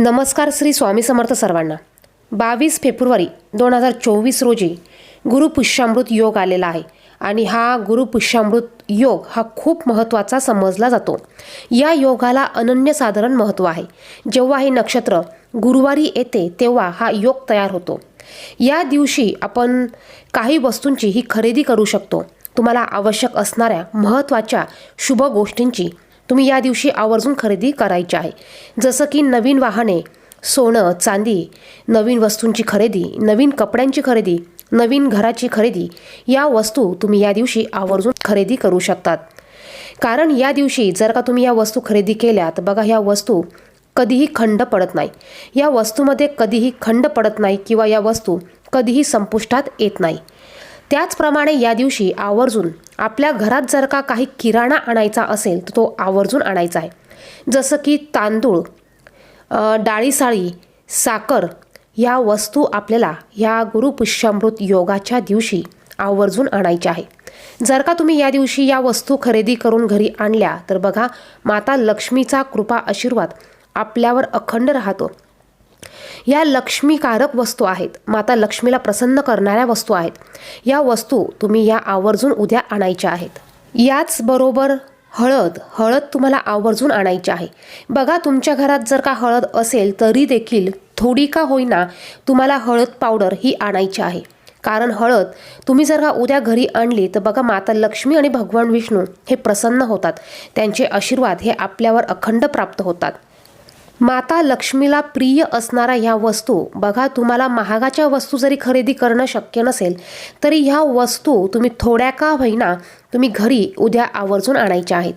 नमस्कार श्री स्वामी समर्थ सर्वांना. बावीस फेब्रुवारी दोन हजार चोवीस रोजी गुरुपुष्यामृत योग आलेला आहे आणि हा गुरुपुष्यामृत योग हा खूप महत्त्वाचा समजला जातो. या योगाला अनन्यसाधारण महत्त्व आहे. जेव्हा हे नक्षत्र गुरुवारी येते तेव्हा हा योग तयार होतो. या दिवशी आपण काही वस्तूंची ही खरेदी करू शकतो. तुम्हाला आवश्यक असणाऱ्या महत्त्वाच्या शुभ गोष्टींची तुम्ही या दिवशी आवर्जून खरेदी करायची आहे. जसं की नवीन वाहने सोनं चांदी नवीन वस्तूंची खरेदी नवीन कपड्यांची खरेदी नवीन घराची खरेदी या वस्तू तुम्ही या दिवशी आवर्जून खरेदी करू शकतात. कारण या दिवशी जर का तुम्ही या वस्तू खरेदी केल्या तर बघा ह्या वस्तू कधीही खंड पडत नाही. या वस्तूमध्ये कधीही खंड पडत नाही किंवा या वस्तू कधीही संपुष्टात येत नाही. त्याचप्रमाणे या दिवशी आवर्जून आपल्या घरात जर का काही किराणा आणायचा असेल तर तो आवर्जून आणायचा आहे. जसं की तांदूळ डाळीसाळी साखर या वस्तू आपल्याला या गुरुपुष्यामृत योगाच्या दिवशी आवर्जून आणायच्या आहे. जर का तुम्ही या दिवशी या वस्तू खरेदी करून घरी आणल्या तर बघा माता लक्ष्मीचा कृपा आशीर्वाद आपल्यावर अखंड राहतो. या लक्ष्मीकारक वस्तू आहेत. माता लक्ष्मीला प्रसन्न करणाऱ्या वस्तू आहेत. या वस्तू तुम्ही या आवर्जून उद्या आणायच्या आहेत. याचबरोबर हळद हळद तुम्हाला आवर्जून आणायची आहे. बघा तुमच्या घरात जर का हळद असेल तरी देखील थोडी का होईना तुम्हाला हळद पावडर ही आणायची आहे. कारण हळद तुम्ही जर का उद्या घरी आणली तर बघा माता लक्ष्मी आणि भगवान विष्णू हे प्रसन्न होतात. त्यांचे आशीर्वाद हे आपल्यावर अखंड प्राप्त होतात. माता लक्ष्मीला प्रिय असणाऱ्या ह्या वस्तू बघा तुम्हाला महागाच्या वस्तू जरी खरेदी करणं शक्य नसेल तरी ह्या वस्तू तुम्ही थोड्या का होईना तुम्ही घरी उद्या आवर्जून आणायच्या आहेत.